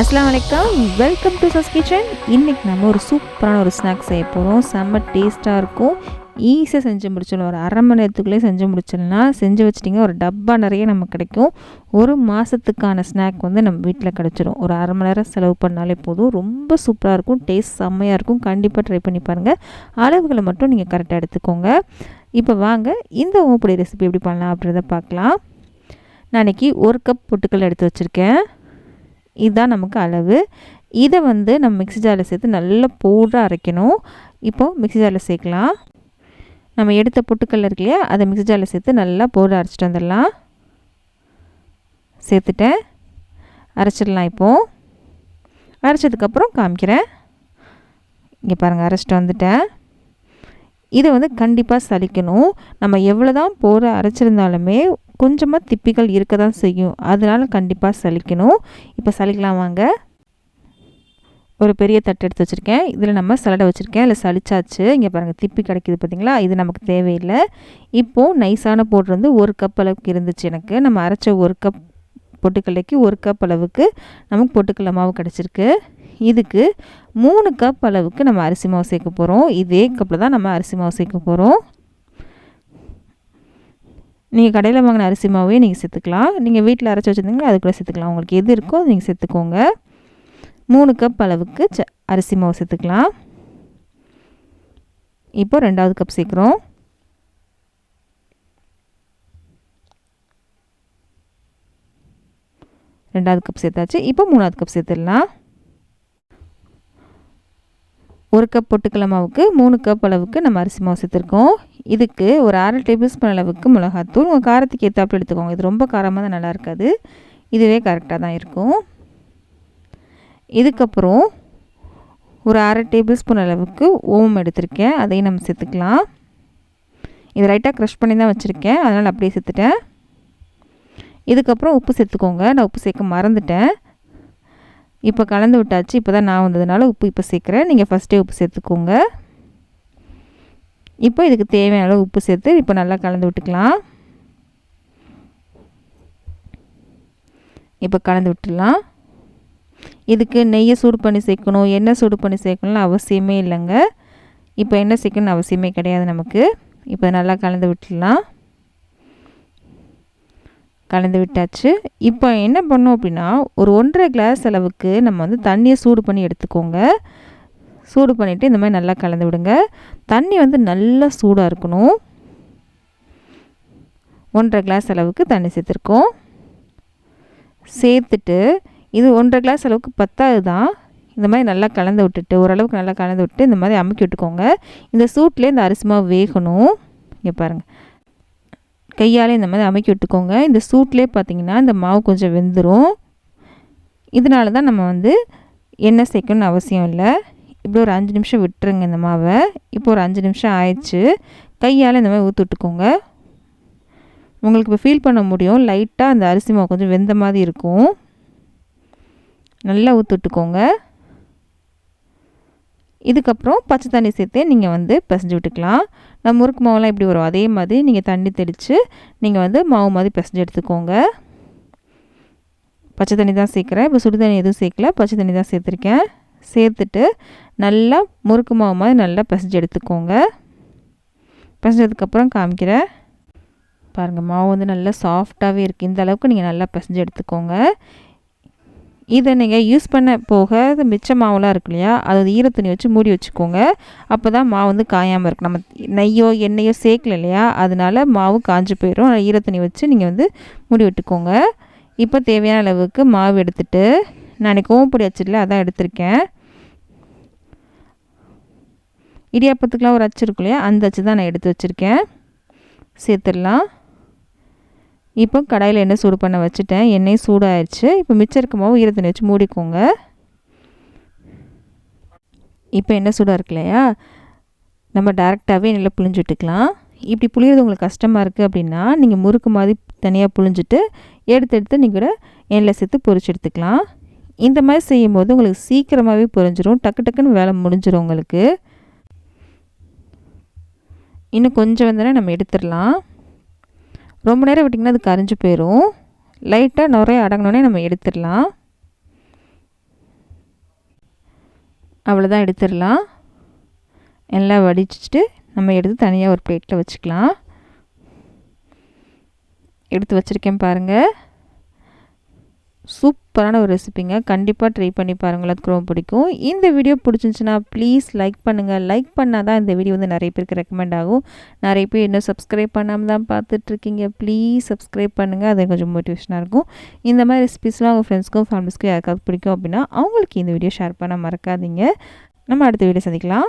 அஸ்லாம் வலைக்கம் welcome to சஸ் kitchen இன்றைக்கி நம்ம ஒரு சூப்பரான ஒரு ஸ்நாக்ஸ் செய்ய போகிறோம் செம்ம டேஸ்ட்டாக இருக்கும். ஈஸியாக செஞ்சு முடிச்சிடலாம். ஒரு அரை மணி நேரத்துக்குள்ளே செஞ்சு முடிச்சிடலாம். செஞ்சு வச்சிட்டிங்க ஒரு டப்பா நிறைய நமக்கு கிடைக்கும். ஒரு மாதத்துக்கான ஸ்நாக் வந்து நம்ம வீட்டில் கிடச்சிரும். ஒரு அரை மணி நேரம் செலவு பண்ணாலே போதும். ரொம்ப சூப்பராக இருக்கும். டேஸ்ட் செம்மையாக இருக்கும். கண்டிப்பாக ட்ரை பண்ணி பாருங்கள் அளவுகளை மட்டும் நீங்கள் கரெக்டாக எடுத்துக்கோங்க. இப்போ வாங்க. இந்த ஓப்படி ரெசிபி எப்படி பண்ணலாம் அப்படின்றத பார்க்கலாம். நான் இன்றைக்கி ஒரு கப் பொட்டுக்கல் எடுத்து வச்சுருக்கேன். இதுதான் நமக்கு அளவு. இதை வந்து நம்ம மிக்ஸி ஜாரில் சேர்த்து நல்லா பூடாக அரைக்கணும். இப்போது மிக்ஸி ஜாரில் சேர்க்கலாம். நம்ம எடுத்த பொட்டுக்கல்ல இருக்கு இல்லையா அதை மிக்ஸி ஜாரில் சேர்த்து நல்லா பூடாக அரைச்சிட்டு வந்துடலாம். சேர்த்துட்டேன். அரைச்சிடலாம் இப்போது அரைச்சதுக்கப்புறம் காமிக்கிறேன். இங்கே பாருங்கள் அரைச்சிட்டு வந்துட்டேன். இதை வந்து கண்டிப்பாக சலிக்கணும். நம்ம எவ்வளோ தான் போகிற அரைச்சிருந்தாலுமே கொஞ்சமாக திப்பிகள் இருக்க தான் செய்யும். அதனால் கண்டிப்பாக சலிக்கணும். இப்போ சலிக்கலாம் வாங்க. ஒரு பெரிய தட்டு எடுத்து வச்சுருக்கேன். இதில் நம்ம சலடை வச்சுருக்கேன். இல்லை சளிச்சாச்சு இங்கே பாருங்கள் திப்பி கிடைக்கிது பார்த்திங்களா இது நமக்கு தேவையில்லை. இப்போது நைஸான போட்டு வந்து ஒரு கப் அளவுக்கு இருந்துச்சு எனக்கு. நம்ம அரைச்ச ஒரு கப் பொட்டுக்கல்லைக்கு ஒரு கப் அளவுக்கு நமக்கு பொட்டுக்கடலை மாவு கிடச்சிருக்கு. இதுக்கு மூணு கப் அளவுக்கு நம்ம அரிசி மாவு சேர்க்க போகிறோம் இதே கப்பில் தான் நம்ம அரிசி மாவு சேர்க்க போகிறோம் நீங்கள் கடையில் வாங்கின அரிசி மாவே நீங்கள் சேர்த்துக்கலாம். நீங்கள் வீட்டில் அரைச்சி வச்சுருந்தீங்களா அது கூட சேர்த்துக்கலாம். உங்களுக்கு எது இருக்கோ அது நீங்கள் சேர்த்துக்கோங்க. மூணு கப் அளவுக்கு ச அரிசி மாவு சேர்த்துக்கலாம். இப்போ ரெண்டாவது கப் சேர்க்குறோம். ரெண்டாவது கப் சேர்த்தாச்சு. இப்போ மூணாவது கப் சேர்த்துடலாம். ஒரு கப் பொட்டுக்கடலை மாவுக்கு மூணு கப் அளவுக்கு நம்ம அரிசி மாவு சேர்த்துருக்கோம். இதுக்கு ஒரு அரை டேபிள் ஸ்பூன் அளவுக்கு மிளகாத்தூள். உங்கள் காரத்துக்கு ஏற்றாப்பில் எடுத்துக்கோங்க. இது ரொம்ப காரமாக தான் நல்லா இருக்காது. இதுவே கரெக்டாக தான் இருக்கும். இதுக்கப்புறம் ஒரு அரை டேபிள் ஸ்பூன் அளவுக்கு ஓமம் எடுத்திருக்கேன். அதையும் நம்ம சேர்த்துக்கலாம். இது ரைட்டாக க்ரஷ் பண்ணி தான் வச்சுருக்கேன். அதனால் அப்படியே சேர்த்துட்டேன். இதுக்கப்புறம் உப்பு சேர்த்துக்கோங்க. நான் உப்பு சேர்க்க மறந்துட்டேன். இப்போ கலந்து விட்டாச்சு இப்போ தான் நான் வந்ததுனால உப்பு இப்போ சேர்க்குறேன். நீங்கள் ஃபஸ்ட்டே உப்பு சேர்த்துக்கோங்க. இப்போ இதுக்கு தேவையான அளவு உப்பு சேர்த்து இப்போ நல்லா கலந்து விட்டுக்கலாம். இப்போ கலந்து விட்டுடலாம். இதுக்கு நெய்யை சூடு பண்ணி சேர்க்கணும் எண்ணெய் சூடு பண்ணி சேர்க்கணும்னு அவசியமே இல்லைங்க. இப்போ எண்ணெய் சேர்க்கணும்னு அவசியமே கிடையாது நமக்கு. இப்போ நல்லா கலந்து விட்டுடலாம். கலந்து விட்டாச்சு. இப்போ என்ன பண்ணோம் அப்படின்னா ஒரு ஒன்றரை கிளாஸ் அளவுக்கு நம்ம வந்து தண்ணியை சூடு பண்ணி எடுத்துக்கோங்க. சூடு பண்ணிவிட்டு இந்த மாதிரி நல்லா கலந்து விடுங்க. தண்ணி வந்து நல்லா சூடாக இருக்கணும். ஒன்றரை கிளாஸ் அளவுக்கு தண்ணி சேர்த்துருக்கோம். சேர்த்துட்டு இது ஒன்றரை கிளாஸ் அளவுக்கு பத்தாது தான் இந்த மாதிரி நல்லா கலந்து விட்டுட்டு ஓரளவுக்கு நல்லா கலந்து விட்டு இந்த மாதிரி அமுக்கி விட்டுக்கோங்க. இந்த சூட்லேயே இந்த அரிசி மாவு வேகணும். இங்கே பாருங்கள் கையால் இந்த மாதிரி அமைக்கி விட்டுக்கோங்க. இந்த சூட்லேயே பார்த்தீங்கன்னா இந்த மாவு கொஞ்சம் வெந்துடும் இதனால தான் நம்ம வந்து எண்ணெய் சேர்க்கணும்னு அவசியம் இல்லை. இப்படி ஒரு அஞ்சு நிமிஷம் விட்டுருங்க இந்த மாவை. இப்போ ஒரு அஞ்சு நிமிஷம் ஆயிடுச்சு. கையால் இந்த மாதிரி ஊற்றி விட்டுக்கோங்க. உங்களுக்கு இப்போ ஃபீல் பண்ண முடியும். லைட்டாக அந்த அரிசி மாவு கொஞ்சம் வெந்த மாதிரி இருக்கும். நல்லா ஊற்றி விட்டுக்கோங்க. இதுக்கப்புறம் பச்சை தண்ணி சேர்த்து நீங்கள் வந்து பிசைஞ்சு விட்டுக்கலாம். நம்ம முறுக்கு மாவுலாம் எப்படி வரும். அதே மாதிரி நீங்கள் தண்ணி தெளித்து நீங்கள் வந்து மாவு மாதிரி பிசைஞ்சு எடுத்துக்கோங்க. பச்சை தண்ணி தான் சேர்க்குறேன். இப்போ சுடு தண்ணி எதுவும் சேர்க்கல. பச்சை தண்ணி தான் சேர்த்துருக்கேன். சேர்த்துட்டு நல்லா முறுக்கு மாவு மாதிரி நல்லா பிசைஞ்சு எடுத்துக்கோங்க. பிசைஞ்சதுக்கப்புறம் காமிக்கிறேன். பாருங்கள் மாவு வந்து நல்லா சாஃப்டாகவே இருக்குது இந்த அளவுக்கு நீங்கள் நல்லா பிசைஞ்சு எடுத்துக்கோங்க. இதை நீங்கள் யூஸ் பண்ண போக மிச்ச மாவுலாம் இருக்கு இல்லையா? அது ஈரத்துணி வச்சு மூடி வச்சுக்கோங்க. அப்போ தான் மாவு வந்து காயாமல் இருக்கும். நம்ம நெய்யோ எண்ணெயோ சேர்க்கல இல்லையா? அதனால மாவு காஞ்சி போயிடும் அதை ஈரத்துணி வச்சு நீங்கள் வந்து மூடி விட்டுக்கோங்க. இப்போ தேவையான அளவுக்கு மாவு எடுத்துட்டு நான் கோவப்பொடி அச்சிடல அதான் எடுத்திருக்கேன். இடியாப்பத்துக்கெலாம் ஒரு அச்சு இருக்கும் இல்லையா? அந்த அச்சு தான் நான் எடுத்து வச்சுருக்கேன். சேர்த்துடலாம். இப்போ கடாயில் எண்ணெய் சூடு பண்ண வச்சுட்டேன். எண்ணெய் சூடாயிடுச்சு இப்போ மிச்சம் இருக்க மாவு ஈரத்தண்ணி வச்சு மூடிக்கோங்க. இப்போ எண்ணெய் சூடாக இருக்கு இல்லையா? நம்ம டேரெக்டாகவே எண்ணெயில் புளிஞ்சு விட்டுக்கலாம். இப்படி புளியறது உங்களுக்கு கஷ்டமாக இருக்குது அப்படின்னா நீங்கள் முறுக்கு மாதிரி தனியாக புளிஞ்சிட்டு எடுத்து எடுத்து நீங்கள் கூட எண்ணெயில் சேர்த்து பொரிச்சு எடுத்துக்கலாம். இந்த மாதிரி செய்யும்போது உங்களுக்கு சீக்கிரமாகவே பொரிஞ்சிரும். டக்கு டக்குன்னு வேலை முடிஞ்சிடும் உங்களுக்கு. இன்னும் கொஞ்சம் வந்தோடனே நம்ம எடுத்துடலாம். ரொம்ப நேரம் விட்டிங்கன்னா அது கரைஞ்சி போயிடும் லைட்டாக நிறைய அடங்கினோடனே நம்ம எடுத்துடலாம். அவ்வளோதான் எடுத்துடலாம். எல்லாம் வடிச்சிட்டு நம்ம எடுத்து தனியாக ஒரு பிளேட்டில் வச்சுக்கலாம். எடுத்து வச்சுருக்கேன் பாருங்கள் சூப்பரான ஒரு ரெசிபிங்க கண்டிப்பாக ட்ரை பண்ணி பாருங்கள் அதுக்கு ரொம்ப பிடிக்கும். இந்த வீடியோ பிடிச்சிருந்துச்சின்னா ப்ளீஸ் லைக் பண்ணுங்கள் லைக் பண்ணால் தான் இந்த வீடியோ வந்து நிறைய பேருக்கு ரெக்கமெண்ட் ஆகும். நிறைய பேர் இன்னும் சப்ஸ்கிரைப் பண்ணாமல் தான் பார்த்துட்ருக்கீங்க. ப்ளீஸ் சப்ஸ்கிரைப் பண்ணுங்கள் அது கொஞ்சம் மோட்டிவேஷனாக இருக்கும். இந்த மாதிரி ரெசிபிஸ்லாம் உங்கள் ஃப்ரெண்ட்ஸ்க்கும் ஃபேமிலிஸ்க்கும் யாருக்காவது பிடிக்கும் அப்படின்னா அவங்களுக்கு இந்த வீடியோ ஷேர் பண்ண மறக்காதீங்க. நம்ம அடுத்த வீடியோ சந்திக்கலாம்.